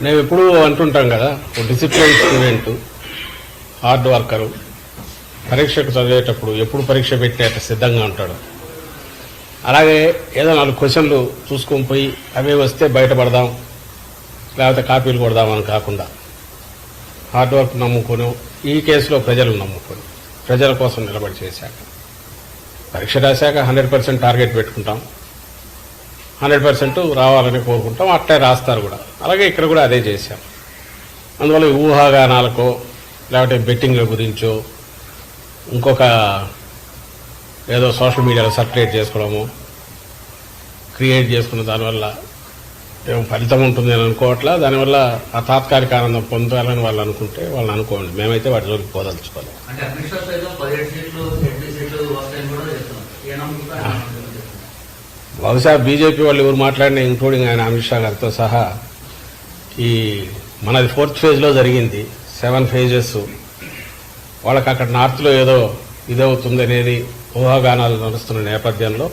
మేము ఎప్పుడు అంటుంటాం కదా ఒక డిసిప్లిన్ స్టూడెంట్ హార్డ్ వర్కరు పరీక్షకు చదివేటప్పుడు ఎప్పుడు పరీక్ష పెట్టేట సిద్ధంగా ఉంటాడు. అలాగే ఏదో నాలుగు క్వశ్చన్లు చూసుకొని పోయి అవే వస్తే బయటపడదాం లేకపోతే కాపీలు కొడదామని కాకుండా. హార్డ్ వర్క్ నమ్ముకొని ఈ కేసులో ప్రజలు నమ్ముకొని. ప్రజల కోసం నిలబడి చేశాక. పరీక్ష రాశాక హండ్రెడ్ పర్సెంట్ టార్గెట్ పెట్టుకుంటాం. హండ్రెడ్ పర్సెంట్ రావాలని కోరుకుంటాం. అట్లే రాస్తారు కూడా. అలాగే ఇక్కడ కూడా అదే చేశాం. అందువల్ల ఊహాగానాలకో లేకపోతే బెట్టింగ్ల గురించో ఇంకొక ఏదో సోషల్ మీడియాలో సర్క్యులేట్ చేసుకోవడము క్రియేట్ చేసుకున్న దానివల్ల ఏం ఫలితం ఉంటుంది అని అనుకోవట్లా. దానివల్ల ఆ తాత్కాలిక ఆనందం పొందాలని వాళ్ళు అనుకుంటే వాళ్ళు అనుకోండి. మేమైతే వాటి జోలికి పోదలుచుకోవాలి అంటే అమిత్ షా సైతం పదిహేడు సీట్లు ఎనిమిది సీట్లు వస్తాయని కూడా చెప్తున్నారు ఏ నమ్మకం ఆయన చెప్తున్నారు. బహుశా బీజేపీ వాళ్ళు ఎవరు మాట్లాడిన ఇంక్లూడింగ్ ఆయన అమిత్ షా గారితో సహా ఈ మనది ఫోర్త్ ఫేజ్లో జరిగింది సెవెన్ ఫేజెస్ వాళ్ళకి అక్కడ నార్త్లో ఏదో ఇదవుతుంది అనేది ఊహాగానాలు నడుస్తున్న నేపథ్యంలో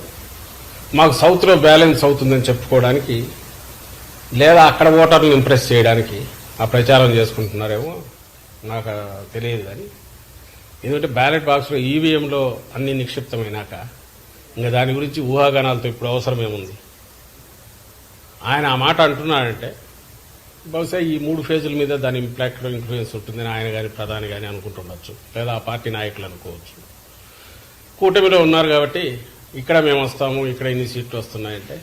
మాకు సౌత్లో బ్యాలెన్స్ అవుతుందని చెప్పుకోవడానికి లేదా అక్కడ ఓటర్లు ఇంప్రెస్ చేయడానికి ఆ ప్రచారం చేసుకుంటున్నారేమో నాకు తెలియదు కానీ ఎందుకంటే బ్యాలెట్ బాక్స్లో ఈవీఎంలో అన్ని నిక్షిప్తమైనాక ఇంకా దాని గురించి ఊహాగానాలతో ఇప్పుడు అవసరమేముంది ఆయన ఆ మాట అంటున్నాడంటే బహుశా ఈ మూడు ఫేజుల మీద దాని ఇంపాక్ట్ ఇన్ఫ్లుయెన్స్ ఉంటుందని ఆయన కానీ ప్రధాని కానీ అనుకుంటుండొచ్చు. లేదా ఆ పార్టీ నాయకులు అనుకోవచ్చు. కూటమిలో ఉన్నారు కాబట్టి ఇక్కడ మేము వస్తాము ఇక్కడ ఇన్ని సీట్లు వస్తున్నాయంటే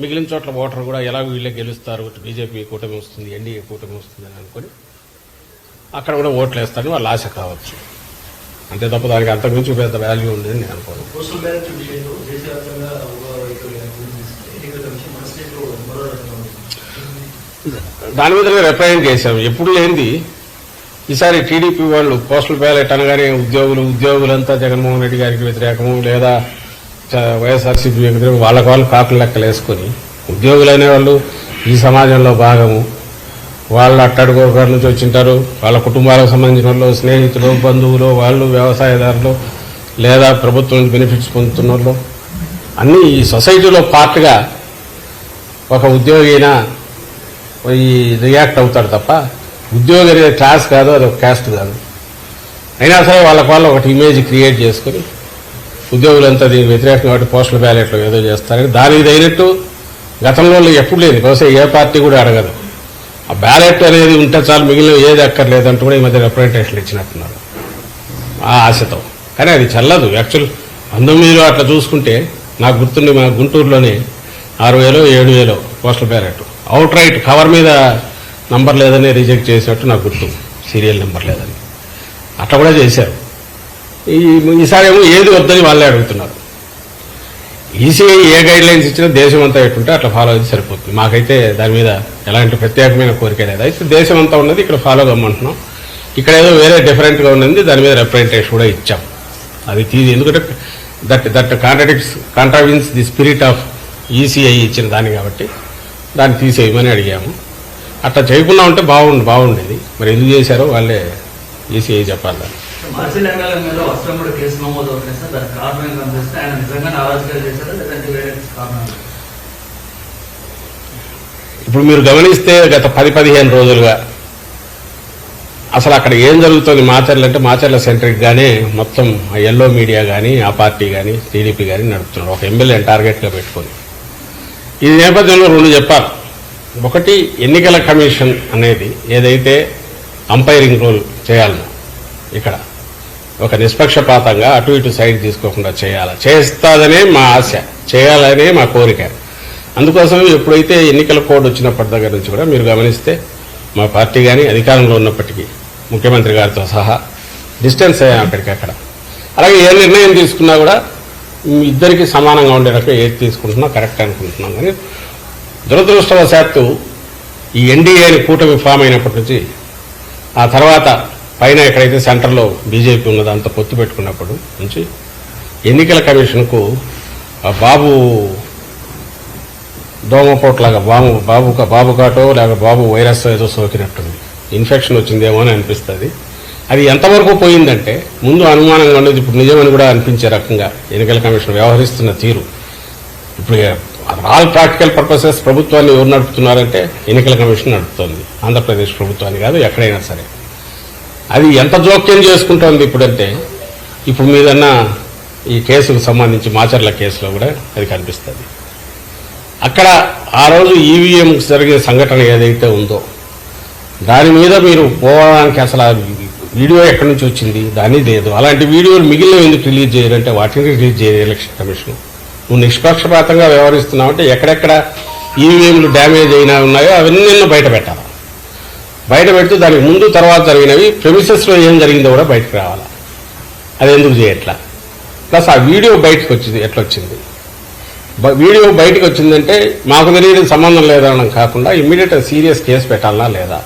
మిగిలిన చోట్ల ఓటర్ కూడా ఎలా వీళ్ళే గెలుస్తారు బీజేపీ కూటమి వస్తుంది ఎన్డీఏ కూటమి వస్తుంది అని అనుకుని అక్కడ కూడా ఓట్లు వేస్తారని వాళ్ళు ఆశ కావచ్చు. అంతే తప్ప దానికి అంతకుమించి పెద్ద వాల్యూ ఉండదని నేను అనుకోను. దాని మీద రిప్రజెంట్ చేశాం ఎప్పుడు లేనిది ఈసారి టీడీపీ వాళ్ళు పోస్టల్ బ్యాలెట్ అనగానే ఉద్యోగులు ఉద్యోగులంతా జగన్మోహన్ రెడ్డి గారికి వ్యతిరేకము లేదా వైఎస్ఆర్సీపీ వ్యతిరేకం వాళ్ళకి వాళ్ళు కాకులు లెక్కలు వేసుకొని ఉద్యోగులు అనేవాళ్ళు ఈ సమాజంలో భాగము. వాళ్ళు అట్టడుగోగారి నుంచి వచ్చింటారు. వాళ్ళ కుటుంబాలకు సంబంధించిన వాళ్ళు స్నేహితులు బంధువులు వాళ్ళు వ్యవసాయదారులు లేదా ప్రభుత్వం నుంచి బెనిఫిట్స్ పొందుతున్న వాళ్ళు అన్నీ ఈ సొసైటీలో పార్ట్గా ఒక ఉద్యోగి అయినా ఈ రియాక్ట్ అవుతాడు తప్ప ఉద్యోగి అనేది క్లాస్ కాదు అది ఒక క్యాస్ట్ కాదు. అయినా సరే వాళ్ళకి వాళ్ళు ఒకటి ఇమేజ్ క్రియేట్ చేసుకుని ఉద్యోగులంతా దీనికి వ్యతిరేకం కాబట్టి పోస్టల్ బ్యాలెట్లో ఏదో చేస్తారని దానికి తగినట్టు గతంలో ఎప్పుడు లేదు బహుశా ఏ పార్టీ కూడా అడగదు. ఆ బ్యాలెట్ అనేది ఉంటే చాలు మిగిలిన ఏది అక్కర్లేదు అంటూ కూడా ఈ మధ్య రిప్రజెంటేషన్ ఇచ్చినట్టున్నారు. ఆ ఆశతో. కానీ అది చల్లదు. యాక్చువల్ పంతొమ్మిదిలో అట్లా చూసుకుంటే నాకు గుర్తుండి మా గుంటూరులోనే ఆరు వేలు ఏడు వేలు postal ballot out right cover మీద నంబర్ లేదని రిజెక్ట్ చేసినట్టు నాకు గుర్తు. సీరియల్ నెంబర్ లేదని. అట్లా కూడా చేశారు. ఈ ఈసారి ఏమో ఏది వద్దని వాళ్ళే అడుగుతున్నారు. ఈసీఐ ఏ గైడ్ లైన్స్ ఇచ్చినా దేశం అంతా ఎట్టుంటే అట్లా ఫాలో అయితే సరిపోతుంది. మాకైతే దాని మీద ఎలాంటి ప్రత్యేకమైన కోరిక లేదు అయితే దేశం అంతా ఉన్నది ఇక్కడ ఫాలో కమ్మంటున్నాం ఇక్కడ ఏదో వేరే డిఫరెంట్గా ఉన్నది దాని మీద రిప్రజెంటేషన్ కూడా ఇచ్చాం. అది తీది. ఎందుకంటే that that contradicts contravenes the spirit of ECI ఇచ్చిన దాన్ని కాబట్టి దాన్ని తీసేయమని అడిగాము. అట్లా చేయకుండా ఉంటే బాగుండు బాగుండేది. మరి ఎందుకు చేశారో వాళ్ళే ఈసీఐ చెప్పాలి దాన్ని. ఎమ్మెల్యే మీద వస్త్రం కూడా కేసు నమోదు అవుతుంది సార్ దానికి కారణం కనిపిస్తే ఆయన నిజంగా అరాజకాలు చేశారా లేదంటే వేరే కారణం ఇప్పుడు మీరు గమనిస్తే గత పది పదిహేను రోజులుగా అసలు అక్కడ ఏం జరుగుతుంది మాచర్లు అంటే మాచర్ల సెంట్రిక్గానే మొత్తం ఎల్లో మీడియా కానీ ఆ పార్టీ కానీ టీడీపీ కానీ నడుపుతున్నారు. ఒక ఎమ్మెల్యేని టార్గెట్గా పెట్టుకొని. ఈ నేపథ్యంలో రెండు చెప్పాలి. ఒకటి ఎన్నికల కమిషన్ అనేది ఏదైతే అంపైరింగ్ రోల్ చేయాలనో ఇక్కడ. ఒక నిష్పక్షపాతంగా అటు ఇటు సైడ్ తీసుకోకుండా చేయాలి? చేస్తాదనే మా ఆశ. చేయాలనే మా కోరిక. అందుకోసం ఎప్పుడైతే ఎన్నికల కోడ్ వచ్చినప్పటి దగ్గర నుంచి కూడా మీరు గమనిస్తే మా పార్టీ కానీ అధికారంలో ఉన్నప్పటికీ ముఖ్యమంత్రి గారితో సహా డిస్టెన్స్ అయ్యాం అక్కడికక్కడ అలాగే ఏ నిర్ణయం తీసుకున్నా కూడా ఇద్దరికి సమానంగా ఉండే ఏది తీసుకుంటున్నా కరెక్ట్ అనుకుంటున్నాం. కానీ దురదృష్టవశాత్తు ఈ ఎన్డీఏని కూటమి ఫామ్ అయినప్పటి నుంచి ఆ తర్వాత పైన ఎక్కడైతే సెంటర్లో బీజేపీ ఉన్నదో అంత పొత్తు పెట్టుకున్నప్పుడు నుంచి ఎన్నికల కమిషన్కు ఆ బాబు దోమపోట్లాగా బాబు బాబు బాబు కాటో లేక బాబు వైరస్ ఏదో సోకినట్టుంది. ఇన్ఫెక్షన్ వచ్చిందేమో అని అనిపిస్తుంది. అది ఎంతవరకు పోయిందంటే ముందు అనుమానంగా ఉండేది ఇప్పుడు నిజమని కూడా అనిపించే రకంగా ఎన్నికల కమిషన్ వ్యవహరిస్తున్న తీరు. ఇప్పుడు ఆల్ ప్రాక్టికల్ పర్పసెస్ ప్రభుత్వాన్ని ఎవరు నడుపుతున్నారంటే ఎన్నికల కమిషన్ నడుపుతోంది. ఆంధ్రప్రదేశ్ ప్రభుత్వాన్ని కాదు ఎక్కడైనా సరే. అది ఎంత జోక్యం చేసుకుంటోంది ఇప్పుడంటే ఇప్పుడు మీదన్న ఈ కేసుకు సంబంధించి మాచర్ల కేసులో కూడా అది కనిపిస్తుంది. అక్కడ ఆ రోజు ఈవీఎం జరిగిన సంఘటన ఏదైతే ఉందో దాని మీద మీరు పోవడానికి అసలు ఆ వీడియో ఎక్కడి నుంచి వచ్చింది? దాని లేదు. అలాంటి వీడియోలు మిగిలిన ఎందుకు రిలీజ్ చేయాలంటే వాటిని రిలీజ్ చేయరు ఎలక్షన్ కమిషన్. నువ్వు నిష్పక్షపాతంగా వ్యవహరిస్తున్నావు అంటే ఎక్కడెక్కడ ఈవీఎంలు డ్యామేజ్ అయినా ఉన్నాయో అవన్నీ నిన్ను బయట పెట్టాలి. బయట పెడుతూ దానికి ముందు తర్వాత జరిగినవి ప్రెమిసెస్లో ఏం జరిగిందో కూడా బయటకు రావాలి? అది ఎందుకు చేయట్లా? ప్లస్ ఆ వీడియో బయటకు వచ్చింది ఎట్లొచ్చింది వీడియో బయటకు వచ్చిందంటే మాకు తెలియని సంబంధం లేదనడం కాకుండా ఇమ్మీడియట్ సీరియస్ కేసు పెట్టాలా లేదా?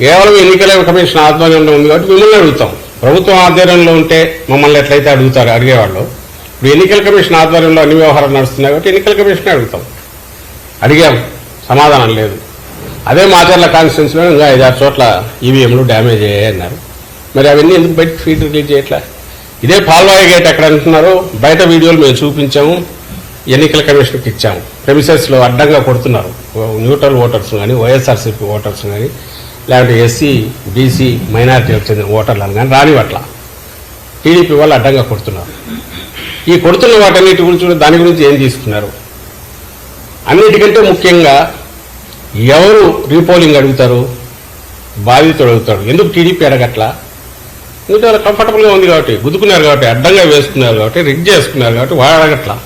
కేవలం ఎన్నికల కమిషన్ ఆధ్వర్యంలో ఉంది కాబట్టి మిమ్మల్ని అడుగుతాం. ప్రభుత్వం ఆధ్వర్యంలో ఉంటే మమ్మల్ని ఎట్లయితే అడుగుతారు అడిగేవాళ్ళు. ఇప్పుడు ఎన్నికల కమిషన్ ఆధ్వర్యంలో అన్ని వ్యవహారాలు నడుస్తున్నాయి కాబట్టి ఎన్నికల కమిషన్ అడుగుతాం. అడిగాం సమాధానం లేదు. అదే మాచర్ల కాన్స్టిట్యున్సీలో ఇంకా ఐదారు చోట్ల ఈవీఎంలు డ్యామేజ్ అయ్యాయి అన్నారు. మరి అవన్నీ ఎందుకు బయట ఫీడ్ రిలీజ్ చేయట్లా? ఇదే పాల్వాయి గేట్ ఎక్కడ అంటున్నారు? బయట వీడియోలు మేము చూపించాము ఎన్నికల కమిషన్కి ఇచ్చాము. ప్రెమిసెస్లో అడ్డంగా కొడుతున్నారు. న్యూట్రల్ ఓటర్స్ కానీ వైఎస్ఆర్సీపీ ఓటర్స్ కానీ లేకపోతే ఎస్సీ బీసీ మైనారిటీలకు చెందిన ఓటర్లను కానీ రానివట్ల టీడీపీ వాళ్ళు అడ్డంగా కొడుతున్నారు. ఈ కొడుతున్న వాటన్నిటి గురించి దాని గురించి ఏం తీసుకున్నారు? అన్నిటికంటే ముఖ్యంగా ఎవరు రీపోలింగ్ అడుగుతారు? బాధితుడు అడుగుతాడు. ఎందుకు టీడీపీ అడగట్లా? ఎందుకంటే వాళ్ళు కంఫర్టబుల్గా ఉంది కాబట్టి? గుద్దుకున్నారు కాబట్టి అడ్డంగా వేసుకున్నారు కాబట్టి రిగ్ చేసుకున్నారు కాబట్టి వాళ్ళు అడగట్లా?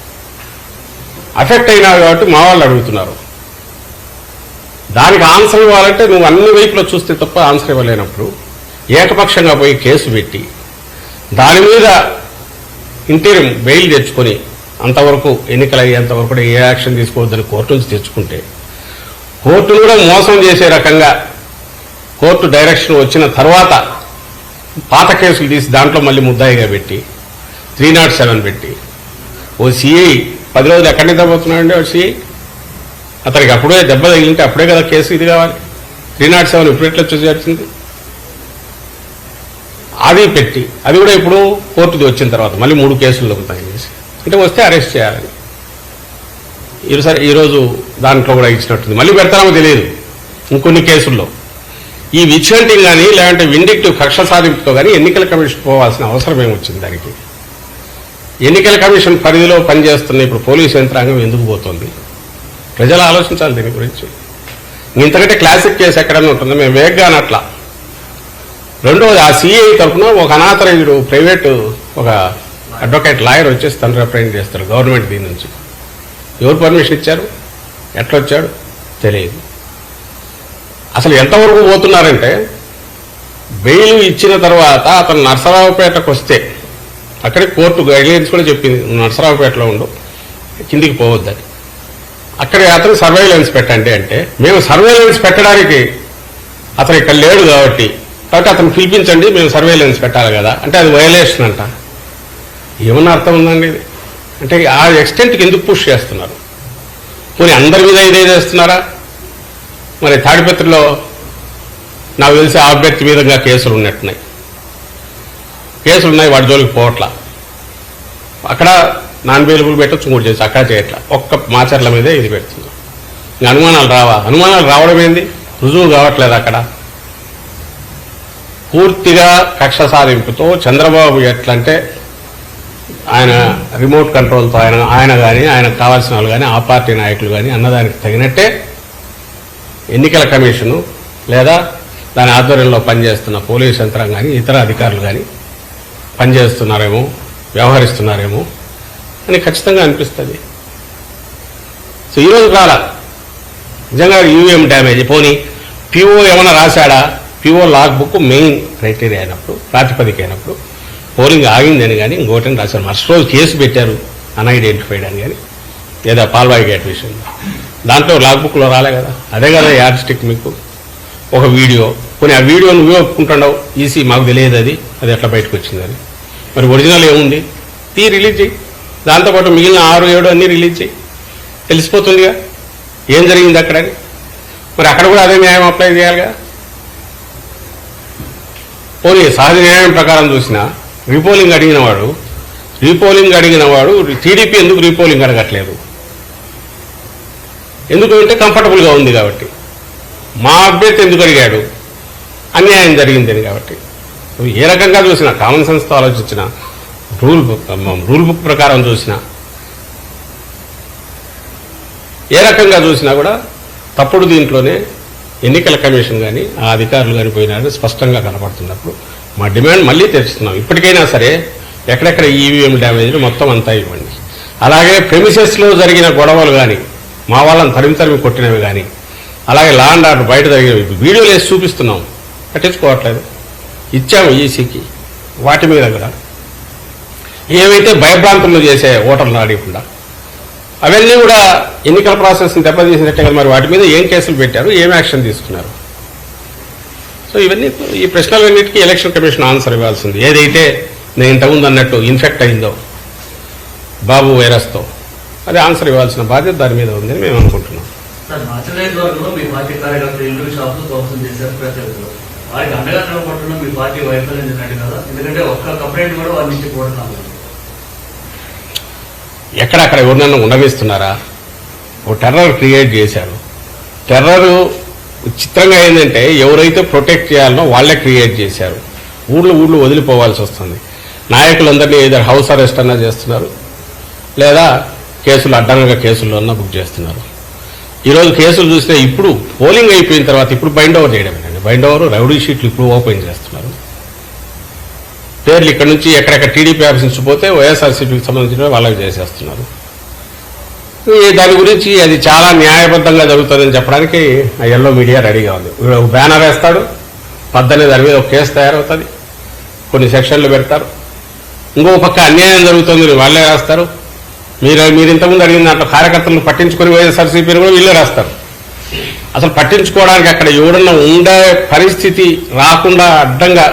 అఫెక్ట్ అయినారు కాబట్టి మా వాళ్ళు అడుగుతున్నారు. దానికి ఆన్సర్ ఇవ్వాలంటే నువ్వు అన్ని వైపులో చూస్తే తప్ప ఆన్సర్ ఇవ్వలేనప్పుడు ఏకపక్షంగా పోయి కేసు పెట్టి దాని మీద ఇంటీరియం బెయిల్ తెచ్చుకొని అంతవరకు ఎన్నికలు అయ్యేంతవరకు కూడా ఏ యాక్షన్ తీసుకోవద్దని కోర్టు నుంచి తెచ్చుకుంటే కోర్టును కూడా మోసం చేసే రకంగా కోర్టు డైరెక్షన్ వచ్చిన తర్వాత పాత కేసులు తీసి దాంట్లో మళ్ళీ ముద్దాయిగా పెట్టి త్రీ నాట్ సెవెన్ పెట్టి. ఓ సిఐ పది రోజులు ఎక్కడి నిద్రపోతున్నాడండి ఓ సిఐ అతనికి అప్పుడే దెబ్బ తగిలింటే అప్పుడే కదా కేసు ఇది కావాలి. త్రీ నాట్ సెవెన్ ఇప్పుడు ఎట్లా చేర్చింది? అది పెట్టి అది కూడా ఇప్పుడు కోర్టుది వచ్చిన తర్వాత మళ్ళీ మూడు కేసులు దొరుకుతాయి చేసి అంటే వస్తే అరెస్ట్ చేయాలని ఈరోజు ఈరోజు దాంట్లో కూడా ఇచ్చినట్టుంది. మళ్ళీ పెడతామో తెలియదు. ఇంకొన్ని కేసుల్లో. ఈ విచ్చంటింగ్ కానీ లేదంటే విండిక్టివ్ కక్ష సాధింపుతో కానీ ఎన్నికల కమిషన్ పోవాల్సిన అవసరం ఏమొచ్చింది దానికి? ఎన్నికల కమిషన్ పరిధిలో పనిచేస్తున్న ఇప్పుడు పోలీస్ యంత్రాంగం ఎందుకు పోతుంది? ప్రజలు ఆలోచించాలి దీని గురించి. ఇంతకంటే క్లాసిక్ కేసు ఎక్కడన్నా ఉంటుంది? మేము వేగ్గా అట్లా రెండవది ఆ సిఐ తరఫున ఒక అనాథరైజుడు ప్రైవేటు ఒక అడ్వకేట్ లాయర్ వచ్చేసి తను రిప్రజెంట్ చేస్తారు గవర్నమెంట్ దీని నుంచి. ఎవరు పర్మిషన్ ఇచ్చారు? ఎట్లా వచ్చాడు తెలియదు అసలు ఎంతవరకు పోతున్నారంటే బెయిల్ ఇచ్చిన తర్వాత అతను నర్సరావుపేటకు వస్తే అక్కడే కోర్టు గైడ్లైన్స్ కూడా చెప్పింది నర్సరావుపేటలో ఉండు కిందికి పోవద్దని. అక్కడ అతను సర్వైలెన్స్ పెట్టండి అంటే మేము సర్వైలెన్స్ పెట్టడానికి అతను ఇక్కడ లేడు కాబట్టి కాబట్టి అతను పిలిపించండి మేము సర్వేలెన్స్ పెట్టాలి కదా. అంటే అది వయలేషన్ అంట. ఏమన్నా అర్థం ఉందండి ఇది? అంటే ఆ ఎక్స్టెంట్కి ఎందుకు పుష్ చేస్తున్నారు? పోనీ అందరి మీద ఇదే చేస్తున్నారా? మరి తాడిపత్రిలో నాకు తెలిసి ఆ అభ్యర్థి మీదుగా కేసులు ఉన్నట్టున్నాయి. కేసులు ఉన్నాయి వాడి జోలికి పోవట్లా. అక్కడ నాన్ అవైలబుల్ పెట్టచ్చు మూడు చేసి అక్కడ చేయట్లా. ఒక్క మాచర్ల మీదే ఇది పెడుతుంది ఇంకా అనుమానాలు రావా? అనుమానాలు రావడం ఏంది? రుజువు కావట్లేదు అక్కడ. పూర్తిగా కక్ష సాధింపుతో చంద్రబాబు ఎట్లంటే ఆయన రిమోట్ కంట్రోల్తో ఆయన ఆయన కానీ ఆయనకు కావాల్సిన వాళ్ళు కానీ ఆ పార్టీ నాయకులు కానీ అన్నదానికి తగినట్టే ఎన్నికల కమిషను లేదా దాని ఆధ్వర్యంలో పనిచేస్తున్న పోలీస్ యంత్రం కానీ ఇతర అధికారులు కానీ పనిచేస్తున్నారేమో వ్యవహరిస్తున్నారేమో అని ఖచ్చితంగా అనిపిస్తుంది. సో ఈరోజు రాలా నిజంగా యూఎం డ్యామేజ్. పోనీ పిఓ ఏమైనా రాశాడా? PO log book main criteria అయినప్పుడు ప్రాతిపదిక అయినప్పుడు పోలింగ్ ఆగిందని కానీ ఇంకోటని రాశారు మరుసటి రోజు కేసు పెట్టారు అన్ఐడెంటిఫైడ్ అని కానీ. లేదా పాల్వాయి గేట్ విషయంలో. దాంట్లో లాగ్ బుక్లో రాలే కదా. అదే కదా యాడ్ స్టిక్ మీకు. ఒక వీడియో. కొన్ని ఆ వీడియో నువ్వే ఒప్పుకుంటున్నావు ఈసీ మాకు తెలియదు అది. అది ఎట్లా బయటకు వచ్చిందని మరి ఒరిజినల్ ఏముంది? తీ రిలీజ్ చేయి దాంతోపాటు మిగిలిన ఆరు ఏడు అన్నీ రిలీజ్ చేయి తెలిసిపోతుందిగా. ఏం జరిగింది అక్కడ మరి అక్కడ కూడా అదే న్యాయం అప్లై చేయాలిగా? పోనీ సహజ న్యాయం ప్రకారం చూసినా రీపోలింగ్ అడిగినవాడు రీపోలింగ్ అడిగినవాడు టీడీపీ ఎందుకు రీపోలింగ్ అడగట్లేదు? ఎందుకంటే కంఫర్టబుల్గా ఉంది కాబట్టి. మా అభ్యర్థి ఎందుకు అడిగాడు? అన్యాయం జరిగిందని కాబట్టి. నువ్వు ఏ రకంగా చూసినా కామన్ సెన్స్తో ఆలోచించిన రూల్ బుక్ రూల్ బుక్ ప్రకారం చూసినా ఏ రకంగా చూసినా కూడా తప్పుడు దీంట్లోనే ఎన్నికల కమిషన్ కానీ ఆ అధికారులు కానీ పోయినారని స్పష్టంగా కనపడుతున్నప్పుడు. మా డిమాండ్ మళ్ళీ తెరుస్తున్నాం. ఇప్పటికైనా సరే ఎక్కడెక్కడ ఈవీఎం డ్యామేజ్లు మొత్తం అంతా ఇవ్వండి. అలాగే ప్రెమిసెస్లో జరిగిన గొడవలు కానీ మా వాళ్ళని తరిమి తరిమి కొట్టినవి కానీ అలాగే లా అండ్ ఆర్డర్ బయట జరిగినవి వీడియోలు వేసి చూపిస్తున్నాం. పట్టించుకోవట్లేదు. ఇచ్చాము ఈసీకి వాటి మీద కూడా. ఏవైతే భయభ్రాంతులు చేసే ఓటర్లు ఆడకుండా అవన్నీ కూడా ఎన్నికల ప్రాసెస్ని దెబ్బతీసినట్టే కదా మరి వాటి మీద ఏం కేసులు పెట్టారు ఏం యాక్షన్ తీసుకున్నారు? సో ఇవన్నీ ఈ ప్రశ్నలన్నిటికీ ఎలక్షన్ కమిషన్ ఆన్సర్ ఇవ్వాల్సింది. ఏదైతే నేను ఇంతకుముందు అన్నట్టు ఇన్ఫెక్ట్ అయిందో బాబు వైరస్తో అది ఆన్సర్ ఇవ్వాల్సిన బాధ్యత దాని మీద ఉందని మేము అనుకుంటున్నాం. సార్ నాచురలైజ్ వర్గంలో మీ పార్టీ కార్యకర్తలు ఇల్లు షాపులు ధ్వంసం చేశారు ప్రత్యర్థులు వారికి అండగా నిలబడటంలో మీ పార్టీ వైఫల్యం చెందినట్టు కదా? ఎందుకంటే ఒక్క కంప్లైంట్ కూడా వారి నుంచి కూడతాం ఎక్కడక్కడ ఎవరినన్నా ఉండనిస్తున్నారా ఓ టెర్రర్ క్రియేట్ చేశారు. టెర్రర్ చిత్రంగా ఏంటంటే ఎవరైతే ప్రొటెక్ట్ చేయాలనో వాళ్ళే క్రియేట్ చేశారు. ఊళ్ళు ఊళ్ళు వదిలిపోవాల్సి వస్తుంది. నాయకులందరినీ ఏదో హౌస్ అరెస్ట్ అన్నా చేస్తున్నారు. లేదా కేసులు అడ్డంగా కేసుల్లో అన్నా బుక్ చేస్తున్నారు. ఈరోజు కేసులు చూస్తే ఇప్పుడు పోలింగ్ అయిపోయిన తర్వాత ఇప్పుడు బైండ్ ఓవర్ చేయడమేనండి బైండ్ ఓవర్ రౌడీ షీట్లు ఇప్పుడు ఓపెన్ చేస్తున్నారు. పేర్లు ఇక్కడ నుంచి ఎక్కడెక్కడ టీడీపీ ఆఫీస్ నుంచి పోతే వైఎస్ఆర్సీపీకి సంబంధించిన వాళ్ళకి చేసేస్తున్నారు. దాని గురించి అది చాలా న్యాయబద్ధంగా జరుగుతుందని చెప్పడానికి ఎల్లో మీడియా రెడీగా ఉంది. వీడు ఒక బ్యానర్ వేస్తాడు పద్దెనిమిది దాని మీద ఒక కేసు తయారవుతుంది కొన్ని సెక్షన్లు పెడతారు. ఇంకో పక్క అన్యాయం జరుగుతుంది వాళ్ళే రాస్తారు. మీరు మీరు ఇంతకుముందు అడిగిన దాంట్లో కార్యకర్తలను పట్టించుకొని వైఎస్ఆర్సీపీని కూడా వీళ్ళే రాస్తారు. అసలు పట్టించుకోవడానికి అక్కడ ఎవడన్నా ఉండే పరిస్థితి రాకుండా అడ్డంగా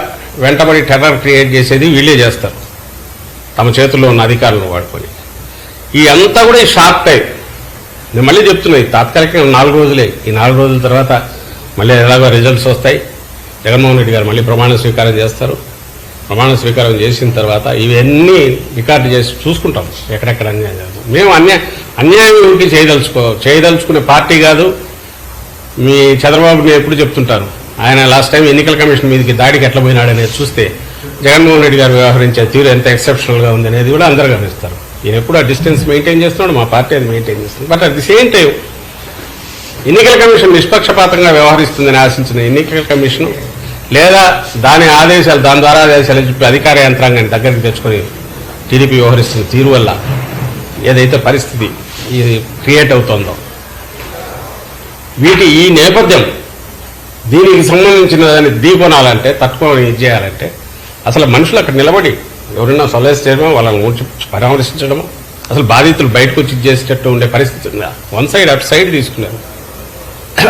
వెంటబడి టెర్రర్ క్రియేట్ చేసేది వీళ్ళే చేస్తారు. తమ చేతుల్లో ఉన్న అధికారులను వాడుకొని. ఈ అంతా కూడా ఈ షార్ట్ టైం నేను మళ్ళీ చెప్తున్నా ఈ తాత్కాలికంగా నాలుగు రోజులే. ఈ నాలుగు రోజుల తర్వాత మళ్ళీ ఎలాగో రిజల్ట్స్ వస్తాయి. జగన్మోహన్ రెడ్డి గారు మళ్ళీ ప్రమాణ స్వీకారం చేస్తారు. ప్రమాణ స్వీకారం చేసిన తర్వాత ఇవన్నీ రికార్డు చేసి చూసుకుంటాం. ఎక్కడెక్కడ అన్యాయం జరుగుతుంది. మేము అన్యాయం అన్యాయం ఏమిటి చేయదలుచుకో చేయదలుచుకునే పార్టీ కాదు. మీ చంద్రబాబు నేను ఎప్పుడు చెప్తుంటాను ఆయన లాస్ట్ టైం ఎన్నికల కమిషన్ మీదకి దాడికి ఎట్లా పోయినాడు అనేది చూస్తే జగన్మోహన్ రెడ్డి గారు వ్యవహరించే తీరు ఎంత ఎక్సెప్షనల్గా ఉందనేది ఉంది అనేది కూడా అందరూ గమనిస్తారు. ఈయన ఎప్పుడు ఆ డిస్టెన్స్ మెయింటైన్ చేస్తున్నాడు మా పార్టీ అది మెయింటైన్ చేస్తుంది. But at the same time ఎన్నికల కమిషన్ నిష్పక్షపాతంగా వ్యవహరిస్తుందని ఆశించిన ఎన్నికల కమిషన్ లేదా దాని ఆదేశాలు దాని ద్వారా ఆదేశాలు చెప్పి అధికార యంత్రాంగాన్ని దగ్గరికి తెచ్చుకొని టీడీపీ వ్యవహరిస్తున్న తీరు వల్ల ఏదైతే పరిస్థితి ఇది క్రియేట్ అవుతోందో. వీటి ఈ నేపథ్యం దీనికి సంబంధించిన దాన్ని దీపనాలంటే తట్టుకొని ఇది చేయాలంటే అసలు మనుషులు అక్కడ నిలబడి ఎవరైనా సలహా చేయడమో వాళ్ళని ఊడ్చి పరామర్శించడమో? అసలు బాధితులు బయటకు వచ్చి చేసేటట్టు ఉండే పరిస్థితి ఉందా? వన్ సైడ్ అటు సైడ్ తీసుకున్నారు.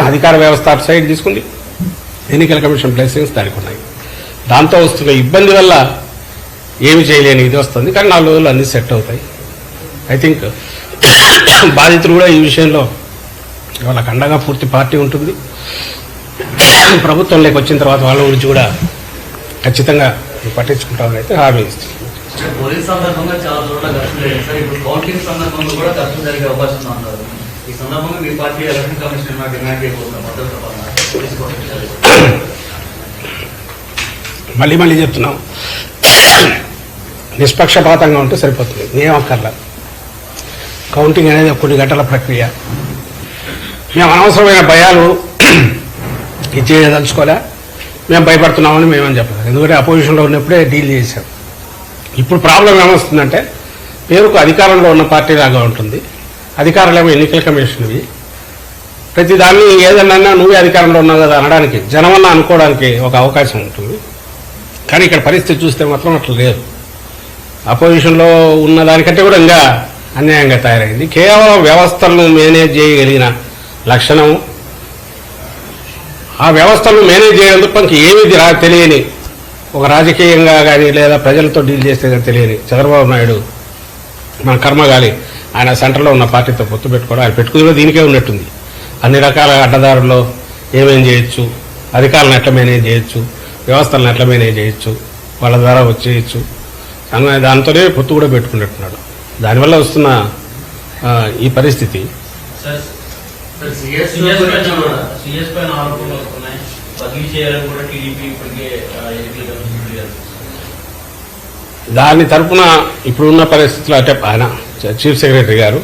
అధికార వ్యవస్థ అటు సైడ్ తీసుకుంది. ఎన్నికల కమిషన్ బ్లెస్సింగ్స్ దానికి ఉన్నాయి దాంతో వస్తున్న ఇబ్బంది వల్ల ఏమి చేయలేని ఇది వస్తుంది. కానీ నాలుగు రోజులు అన్ని సెట్ అవుతాయి. ఐ థింక్ బాధితులు కూడా ఈ విషయంలో వాళ్ళకి అండగా పూర్తి పార్టీ ఉంటుంది. ప్రభుత్వంలోకి వచ్చిన తర్వాత వాళ్ళ గురించి కూడా ఖచ్చితంగా పట్టించుకుంటామని అయితే హామీ ఇస్తుంది మళ్ళీ మళ్ళీ చెప్తున్నాం. నిష్పక్షపాతంగా ఉంటే సరిపోతుంది. ఏం అక్కర్లేదు కౌంటింగ్ అనేది కొన్ని గంటల ప్రక్రియ. మేము అనవసరమైన భయాలు ఇచ్చేయదలుచుకోలే మేము భయపడుతున్నామని మేమని చెప్పలేదు. ఎందుకంటే అపోజిషన్లో ఉన్నప్పుడే డీల్ చేశాం. ఇప్పుడు ప్రాబ్లం ఏమొస్తుందంటే పేరుకు అధికారంలో ఉన్న పార్టీ లాగా ఉంటుంది. అధికారులేమో ఎన్నికల కమిషన్వి. ప్రతి దాన్ని ఏదన్నా నువ్వే అధికారంలో ఉన్నావు కదా అనడానికి జనమన్నా అనుకోవడానికి ఒక అవకాశం ఉంటుంది. కానీ ఇక్కడ పరిస్థితి చూస్తే మాత్రం అట్లా లేదు. అపోజిషన్లో ఉన్న దానికంటే కూడా ఇంకా అన్యాయంగా తయారైంది. కేవలం వ్యవస్థలను మేనేజ్ చేయగలిగిన లక్షణము ఆ వ్యవస్థను మేనేజ్ చేయడంతో మనకి ఏమిది రా తెలియని ఒక రాజకీయంగా కానీ లేదా ప్రజలతో డీల్ చేస్తే కానీ తెలియని చంద్రబాబు నాయుడు మన కర్మగాలి. ఆయన సెంటర్లో ఉన్న పార్టీతో పొత్తు పెట్టుకోవడం ఆయన పెట్టుకుని దీనికే ఉన్నట్టుంది. అన్ని రకాల అడ్డదారుల్లో ఏమేం చేయొచ్చు అధికారులను ఎట్లా మేనేజ్ చేయొచ్చు వ్యవస్థలను ఎట్లా మేనేజ్ చేయొచ్చు వాళ్ళ ద్వారా వచ్చేయచ్చు. అన్న దాంతోనే పొత్తు కూడా పెట్టుకున్నట్టున్నాడు. దానివల్ల వస్తున్న ఈ పరిస్థితి. సిఎస్ పైన ఆరోపణలు వస్తున్నాయి. బదిలీ చేయాలని కూడా టీడీపీ ఇప్పటికే దాని తరపున ఇప్పుడున్న పరిస్థితుల్లో అంటే ఆయన చీఫ్ సెక్రటరీ గారు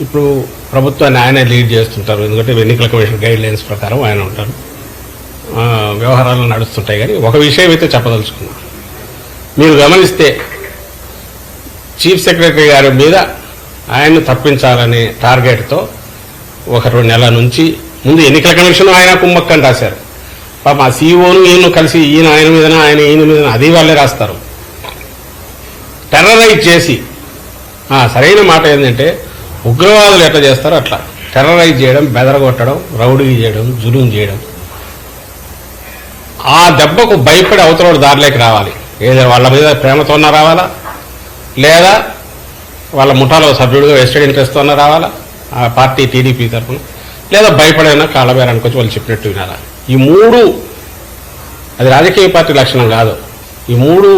ఇప్పుడు ప్రభుత్వాన్ని ఆయనే లీడ్ చేస్తుంటారు. ఎందుకంటే ఎన్నికల కమిషన్ గైడ్ లైన్స్ ప్రకారం ఆయన ఉంటారు. ఆ, వ్యవహారాలు నడుస్తుంటాయి కానీ ఒక విషయం అయితే చెప్పదలుచుకున్నాను మీరు గమనిస్తే చీఫ్ సెక్రటరీ గారి మీద ఆయన్ను తప్పించాలనే టార్గెట్తో ఒక రెండు నెలల నుంచి ముందు ఎన్నికల కమిషన్ ఆయన కుమ్మక్కని రాశారు. పాప ఆ సీఈఓను ఈయన కలిసి ఈయన ఆయన మీదన ఆయన ఈయన మీద అది వాళ్ళే రాస్తారు. టెర్రరైజ్ చేసి సరైన మాట ఏంటంటే ఉగ్రవాదులు ఎట్లా చేస్తారో అట్లా. టెర్రరైజ్ చేయడం బెదరగొట్టడం రౌడీ చేయడం జులుం చేయడం. ఆ దెబ్బకు భయపడి అవతల దారిలోకి రావాలి. ఏదో వాళ్ళ మీద ప్రేమతోన్నా రావాలా? లేదా వాళ్ళ ముఠాలో సభ్యుడిగా వెస్టెడ్ ఇంట్రెస్ట్తో రావాలా? ఆ పార్టీ టీడీపీ తరఫున లేదా భయపడైనా కాళ్ళబేరానికి వచ్చి వాళ్ళు చెప్పినట్టు వినాలా? ఈ మూడు అది రాజకీయ పార్టీ లక్షణం కాదు. ఈ మూడు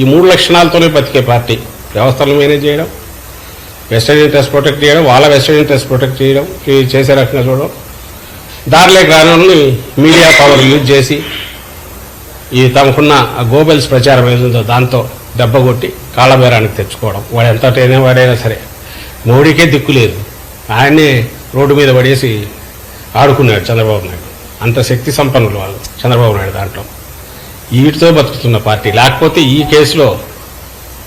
ఈ మూడు లక్షణాలతోనే బతికే పార్టీ. వ్యవస్థలు మేనేజ్ చేయడం వెస్టర్న్ ఇంట్రెస్ట్ ప్రొటెక్ట్ చేయడం వాళ్ళ వెస్టర్న్ ఇంట్రెస్ట్ ప్రొటెక్ట్ చేయడం ఇవి చేసే రకంగా చూడడం. దారిలోకి రాని మీడియా పవర్ యూజ్ చేసి ఈ తమకున్న గోబెల్స్ ప్రచారం ఏదో దాంతో దెబ్బ కొట్టి కాళ్ళబేరానికి తెచ్చుకోవడం. వాడు ఎంత వాడైనా సరే మోడీకే దిక్కు లేదు. ఆయన్నే రోడ్డు మీద పడేసి ఆడుకున్నాడు చంద్రబాబు నాయుడు. అంత శక్తి సంపన్నులు వాళ్ళు చంద్రబాబు నాయుడు దాంట్లో. వీటితో బతుకుతున్న పార్టీ. లేకపోతే ఈ కేసులో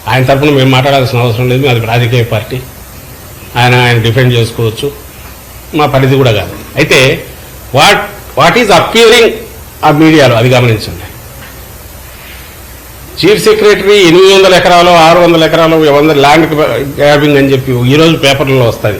ఆయన తరఫున మేము మాట్లాడాల్సిన అవసరం లేదు. అది రాజకీయ పార్టీ. ఆయన ఆయన డిఫెండ్ చేసుకోవచ్చు. మా పరిధి కూడా కాదు. అయితే వాట్ వాట్ ఈజ్ అపియరింగ్ ఆ మీడియాలో? అది గమనించండి. చీఫ్ సెక్రటరీ ఎనిమిది వందల ఎకరాలు ఆరు వందల ఎకరాలు వంద ల్యాండ్ గ్రాబింగ్ అని చెప్పి ఈరోజు పేపర్లలో వస్తుంది.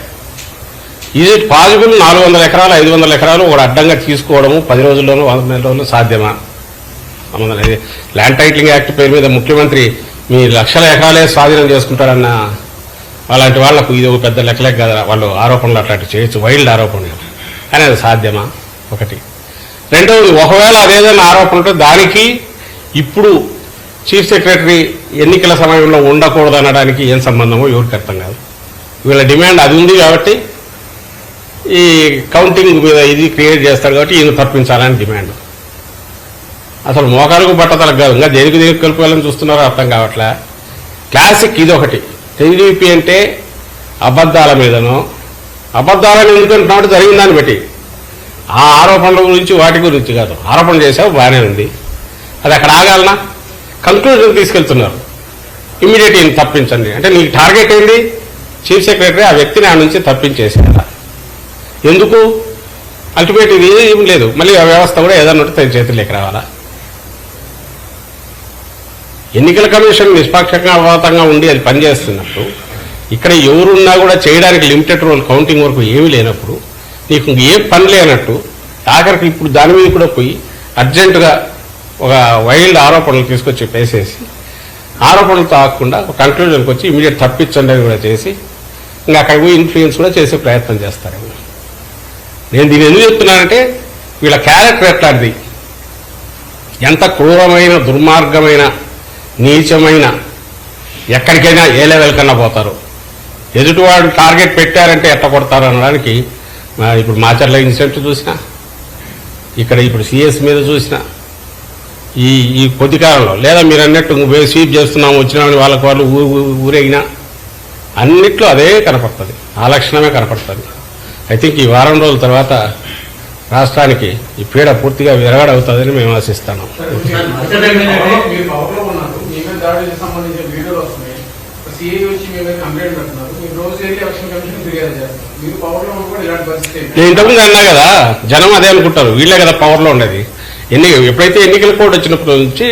ఇది పాజిబుల్ నాలుగు వందల ఎకరాలు ఐదు వందల ఎకరాలు ఒక అడ్డంగా తీసుకోవడము పది రోజుల్లోనూ వంద నెల రోజుల్లో సాధ్యమా? ల్యాండ్ టైటిలింగ్ యాక్ట్ పేరు మీద ముఖ్యమంత్రి మీ లక్షల ఎకరాలే స్వాధీనం చేసుకుంటారన్న అలాంటి వాళ్ళకు ఇది ఒక పెద్ద లెక్కలే కదా వాళ్ళు ఆరోపణలు అట్లాంటి చేయొచ్చు. వైల్డ్ ఆరోపణలు. కానీ అది సాధ్యమా? ఒకటి. రెండవది ఒకవేళ అదేదైనా ఆరోపణ ఉంటే దానికి ఇప్పుడు చీఫ్ సెక్రటరీ ఎన్నికల సమయంలో ఉండకూడదు అనడానికి ఏం సంబంధమో ఎవరికి అర్థం కాదు. వీళ్ళ డిమాండ్ అది ఉంది కాబట్టి ఈ కౌంటింగ్ మీద ఇది క్రియేట్ చేస్తాడు కాబట్టి ఈయన తప్పించాలని డిమాండ్ అసలు మోకాలకు బట్టతలకు కాదు ఇంకా దేనికి దేనికి కలుపుకోవాలని చూస్తున్నారో అర్థం కావట్లే. క్లాసిక్ ఇది ఒకటి. టీడీపీ అంటే అబద్ధాల మీదనో అబద్ధాలను ఎందుకంటున్నాడు జరిగిన దాన్ని బట్టి. ఆ ఆరోపణల గురించి వాటి గురించి కాదు. ఆరోపణ చేసావు బాగానే ఉంది. అది అక్కడ ఆగాలనా? కంక్లూజన్ తీసుకెళ్తున్నారు. ఇమ్మీడియట్ ఈయన తప్పించండి. అంటే నీకు టార్గెట్ ఏంది? చీఫ్ సెక్రటరీ ఆ వ్యక్తిని ఆ నుంచి తప్పించేసేయాల? ఎందుకు? అల్టిమేట్ ఇది ఏం లేదు. మళ్ళీ ఆ వ్యవస్థ కూడా ఏదన్నా ఉంటే తన చేతుల్లోకి రావాలా? ఎన్నికల కమిషన్ నిష్పక్షపాతంగా ఉండి అది పనిచేస్తున్నప్పుడు ఇక్కడ ఎవరున్నా కూడా చేయడానికి లిమిటెడ్ రోల్ కౌంటింగ్ వరకు ఏమీ లేనప్పుడు నీకు ఇంక ఏం పని లేనట్టు ఆఖరికి ఇప్పుడు దాని మీద కూడా పోయి అర్జెంటుగా ఒక వైల్డ్ ఆరోపణలు తీసుకొచ్చి పేసేసి ఆరోపణలతో ఆకుండా ఒక కంక్లూజన్కి వచ్చి ఇమీడియట్ తప్పించండి అని కూడా చేసి ఇంకా అక్కడికి పోయి ఇన్ఫ్లుయెన్స్ కూడా చేసే ప్రయత్నం చేస్తారు. నేను దీన్ని ఎందుకు చెప్తున్నానంటే వీళ్ళ క్యారెక్టర్ ఎట్లాంటిది? ఎంత క్రూరమైన దుర్మార్గమైన నీచమైన ఎక్కడికైనా ఏ లెవెల్ కన్నా పోతారు. ఎదుటివాడు టార్గెట్ పెట్టారంటే ఎట్ట కొడతారు అనడానికి ఇప్పుడు మాచర్ల ఇన్సిడెంట్ చూసిన ఇక్కడ ఇప్పుడు సిఎస్ మీద చూసిన ఈ ఈ కొద్ది కాలంలో లేదా మీరు అన్నట్టు మేము స్వీప్ చేస్తున్నాము వచ్చినామని వాళ్ళకి వాళ్ళు ఊరేగినా అన్నిట్లో అదే కనపడుతుంది. ఆ లక్షణమే కనపడుతుంది. ఐ థింక్ ఈ వారం రోజుల తర్వాత రాష్ట్రానికి ఈ పీడ పూర్తిగా విరగడవుతుందని మేము ఆశిస్తాను నేను ఇంతకుముందు అన్నా కదా జనం అదే అనుకుంటారు వీళ్ళే కదా పవర్లో ఉండేది. ఎన్ని ఎప్పుడైతే ఎన్నికల కోడ్ వచ్చినప్పటి నుంచి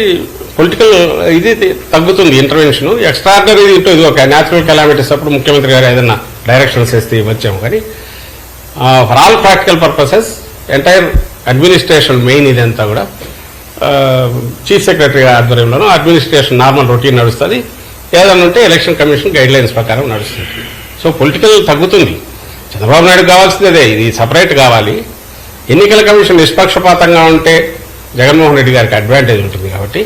పొలిటికల్ ఇది తగ్గుతుంది ఇంటర్వెన్షన్ ఎక్స్ట్రాడినరీ ఇది ఉంటుంది ఒక న్యాచురల్ కెలామిటీస్ అప్పుడు ముఖ్యమంత్రి గారు ఏదైనా డైరెక్షన్స్ వేస్తే వచ్చాము. కానీ for all practical purposes entire administration main ఇదంతా కూడా చీఫ్ సెక్రటరీ ఆధ్వర్యంలోనూ అడ్మినిస్ట్రేషన్ నార్మల్ రొటీన్ నడుస్తుంది. ఏదన్నా ఉంటే ఎలక్షన్ కమిషన్ గైడ్ లైన్స్ ప్రకారం నడుస్తుంది. సో పొలిటికల్ తగ్గుతుంది. చంద్రబాబు నాయుడు కావాల్సింది అదే ఇది సపరేట్ కావాలి. ఎన్నికల కమిషన్ నిష్పక్షపాతంగా ఉంటే జగన్మోహన్ రెడ్డి గారికి అడ్వాంటేజ్ ఉంటుంది కాబట్టి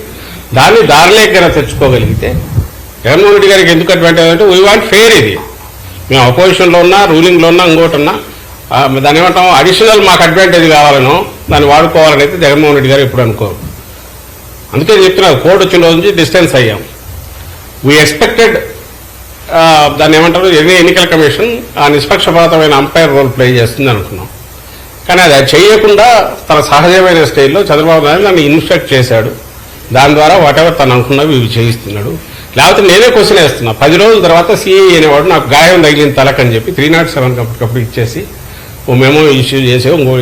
దాన్ని దారిలోకి తెచ్చుకోగలిగితే జగన్మోహన్ రెడ్డి గారికి ఎందుకు అడ్వాంటేజ్ అంటే వీ వాంట్ ఫెయిర్ ఇది. మేము అపోజిషన్లో ఉన్నా రూలింగ్లో ఉన్నా ఇంకోటి ఉన్నా దాని దాన్ని ఏమంటాం? అడిషనల్ మాకు అడ్వాంటేజ్ కావాలనో దాన్ని వాడుకోవాలని అయితే జగన్మోహన్ రెడ్డి గారు ఎప్పుడు అనుకోరు. అందుకే చెప్తున్నారు కోర్టు వచ్చిన రోజు నుంచి డిస్టెన్స్ అయ్యాం. వీ ఎక్స్పెక్టెడ్ దాన్ని ఏమంటారు? ఎన్ని ఎన్నికల కమిషన్ ఆ నిష్పక్షపాతమైన అంపైర్ రోల్ ప్లే చేస్తుంది అనుకున్నాం. కానీ అది అది చేయకుండా తన సహజమైన స్టైల్లో చంద్రబాబు నాయుడు నన్ను ఇన్స్ట్రక్ట్ చేశాడు. దాని ద్వారా వాటెవర్ తను అనుకున్నవి ఇవి చేయిస్తున్నాడు. లేకపోతే నేనే క్వశ్చన్ వేస్తున్నా. పది రోజుల తర్వాత సిఐ అనేవాడు నాకు గాయం తగిలిన తలకని చెప్పి త్రీ నాట్ సెవెన్ అప్పటికప్పుడు ఇచ్చేసి ఓ మెమో ఇష్యూ చేసి ఇంకో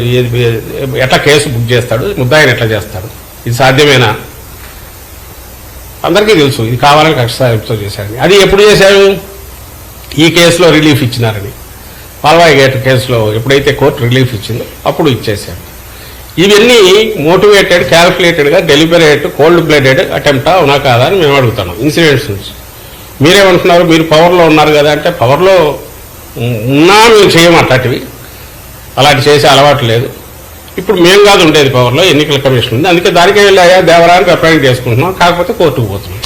ఎట్లా కేసు బుక్ చేస్తాడు ముద్దాయిని ఎట్లా చేస్తాడు? ఇది సాధ్యమేనా? అందరికీ తెలుసు ఇది కావాలని కక్ష సాధింపుతో చేశారని. అది ఎప్పుడు చేశారు? ఈ కేసులో రిలీఫ్ ఇచ్చినారని. పాల్వాయి గేట్ కేసులో ఎప్పుడైతే కోర్టు రిలీఫ్ ఇచ్చిందో అప్పుడు ఇచ్చేశారు. ఇవన్నీ మోటివేటెడ్ క్యాల్కులేటెడ్గా డెలిబరేట్ కోల్డ్ బ్లడెడ్ అటెంప్ట్ అవునా కాదా అని మేము అడుగుతున్నాం ఇన్సిడెంట్స్ నుంచి. మీరేమంటున్నారు మీరు పవర్లో ఉన్నారు కదా అంటే పవర్లో ఉన్నా మేము చేయము అట్లాంటివి. అలాంటి చేసే అలవాటు లేదు. ఇప్పుడు మేము కాదు ఉండేది పవర్లో ఎన్నికల కమిషన్ ఉంది. అందుకే దానికే వెళ్ళి అయ్యా దేవరానికి అపాయింట్ చేసుకుంటున్నాం. కాకపోతే కోర్టుకు పోతున్నాం.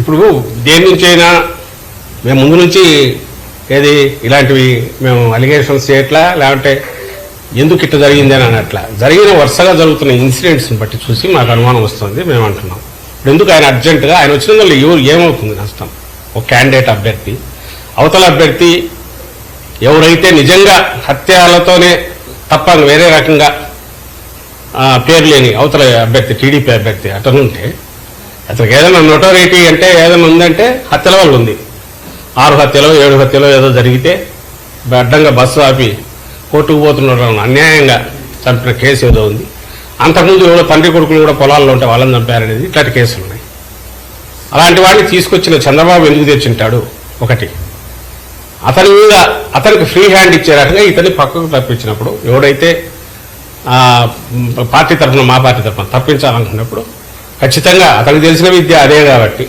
ఇప్పుడు దేని నుంచి అయినా మేము ముందు నుంచి ఏది ఇలాంటివి మేము అలిగేషన్స్ చేయట్లా లేదంటే ఎందుకు ఇట్లా జరిగింది అని అట్లా జరిగిన వరుసగా జరుగుతున్న ఇన్సిడెంట్స్ని బట్టి చూసి మాకు అనుమానం వస్తుంది మేము అంటున్నాం. ఇప్పుడు ఎందుకు ఆయన అర్జెంటుగా ఆయన వచ్చిన వల్ల ఎవరు ఏమవుతుంది నష్టం? ఒక క్యాండిడేట్ అభ్యర్థి అవతల అభ్యర్థి ఎవరైతే నిజంగా హత్యలతోనే తప్ప వేరే రకంగా పేరు లేని అవతల అభ్యర్థి టీడీపీ అభ్యర్థి అతనుంటే అతనికి ఏదైనా నోటోరిటీ అంటే ఏదైనా ఉందంటే హత్యల వల్ల ఉంది. ఆరు హత్యలో ఏడు హత్యలో ఏదో జరిగితే అడ్డంగా బస్సు ఆపి కోర్టుకు పోతున్నారు అన్యాయంగా చంపిన కేసు ఏదో ఉంది. అంతకుముందు కూడా తండ్రి కొడుకులు కూడా పొలాల్లో ఉంటే వాళ్ళని చంపారనేది ఇట్లాంటి కేసులు ఉన్నాయి. అలాంటి వాడిని తీసుకొచ్చిన చంద్రబాబు ఎందుకు తెచ్చింటాడు? ఒకటి. అతని మీద అతనికి ఫ్రీ హ్యాండ్ ఇచ్చే రకంగా ఇతన్ని పక్కకు తప్పించినప్పుడు ఎవడైతే పార్టీ తరఫున మా పార్టీ తరఫున తప్పించాలనుకున్నప్పుడు ఖచ్చితంగా అతనికి తెలిసిన విద్య అదే కాబట్టి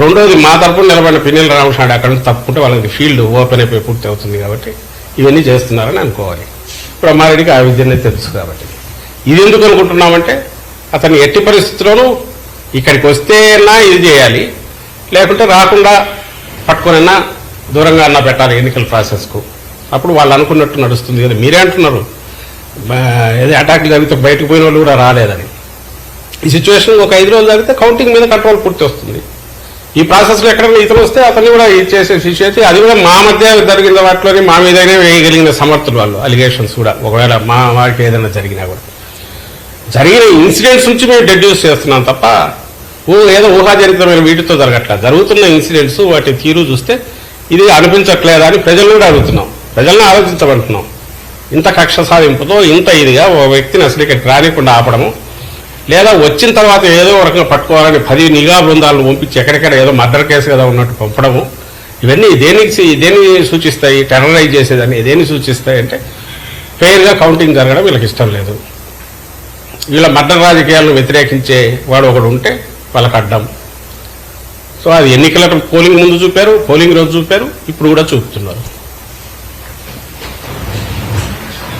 రెండోది మా తరపున నిలబడిన పిన్నెల రామకృష్ణ అక్కడ నుంచి తప్పుకుంటే వాళ్ళకి ఫీల్డ్ ఓపెన్ అయిపోయి పూర్తి అవుతుంది కాబట్టి ఇవన్నీ చేస్తున్నారని అనుకోవాలి. బ్రహ్మారెడ్డికి ఆ విద్యనే తెలుసు కాబట్టి. ఇది ఎందుకు అనుకుంటున్నామంటే అతను ఎట్టి పరిస్థితుల్లోనూ ఇక్కడికి వస్తేనా ఇది చేయాలి. లేకుంటే రాకుండా పట్టుకునైనా దూరంగా అన్నా పెట్టాలి ఎన్నికల ప్రాసెస్కు. అప్పుడు వాళ్ళు అనుకున్నట్టు నడుస్తుంది కదా. మీరే అంటున్నారు. ఏదో అటాక్లు జరిగితే బయటకు పోయిన వాళ్ళు కూడా రాలేదని. ఈ సిచ్యువేషన్ ఒక ఐదు రోజులు జరిగితే కౌంటింగ్ మీద కంట్రోల్ పూర్తి వస్తుంది. ఈ ప్రాసెస్లో ఎక్కడైనా ఇతను వస్తే అతన్ని కూడా ఇది చేసే సిచ్యువేషన్ అది కూడా మా మధ్య జరిగిన వాటిలోనే మా మీదనే వేయగలిగిన సమర్థులు వాళ్ళు అలిగేషన్స్ కూడా. ఒకవేళ మా వాటికి ఏదైనా జరిగినా కూడా. జరిగిన ఇన్సిడెంట్స్ నుంచి మేము డెడ్యూస్ చేస్తున్నాం తప్ప ఓ ఏదో ఊహాజనితమైన వీటితో జరగట్లా. జరుగుతున్న ఇన్సిడెంట్స్ వాటి తీరు చూస్తే ఇది అనిపించట్లేదా అని ప్రజలు కూడా అడుగుతున్నాం. ప్రజల్ని ఆలోచించమంటున్నాం. ఇంత కక్ష సాధింపుతో ఇంత ఇదిగా ఓ వ్యక్తిని అసలు ఇక్కడ రానికుండా ఆపడము లేదా వచ్చిన తర్వాత ఏదో ఒక పట్టుకోవాలని పది నిఘా బృందాలను పంపించి ఎక్కడెక్కడ ఏదో మర్డర్ కేసు కదా ఉన్నట్టు పంపడము. ఇవన్నీ దేనికి దేని సూచిస్తాయి? టెర్రరైజ్ చేసేదాన్ని దేన్ని సూచిస్తాయి అంటే ఫెయిర్గా కౌంటింగ్ జరగడం వీళ్ళకి ఇష్టం లేదు. వీళ్ళ మర్డర్ రాజకీయాలను వ్యతిరేకించే వాడు ఒకడు ఉంటే వాళ్ళకి అడ్డం. సో అది ఎన్నికల పోలింగ్ ముందు చూపారు పోలింగ్ రోజు చూపారు ఇప్పుడు కూడా చూపుతున్నారు.